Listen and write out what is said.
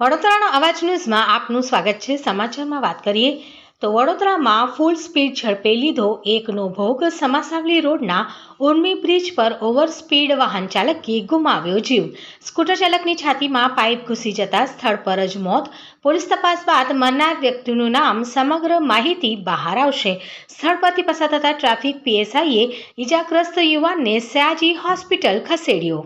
વડોદરાના અવાજ ન્યૂઝમાં આપનું સ્વાગત છે. સમાચારમાં વાત કરીએ તો વડોદરામાં ફૂલ સ્પીડ ઝડપે લીધો એકનો ભોગ. સમાસાવલી રોડના ઉર્મી બ્રિજ પર ઓવર સ્પીડ વાહન ચાલકે ગુમાવ્યો જીવ. સ્કૂટર ચાલકની છાતીમાં પાઇપ ઘૂસી જતા સ્થળ પર જ મોત. પોલીસ તપાસ બાદ મરનાર વ્યક્તિનું નામ સમગ્ર માહિતી બહાર આવશે. સ્થળ પરથી પસાર થતા ટ્રાફિક પીએસઆઈએ ઇજાગ્રસ્ત યુવાનને સયાજી હોસ્પિટલ ખસેડ્યો.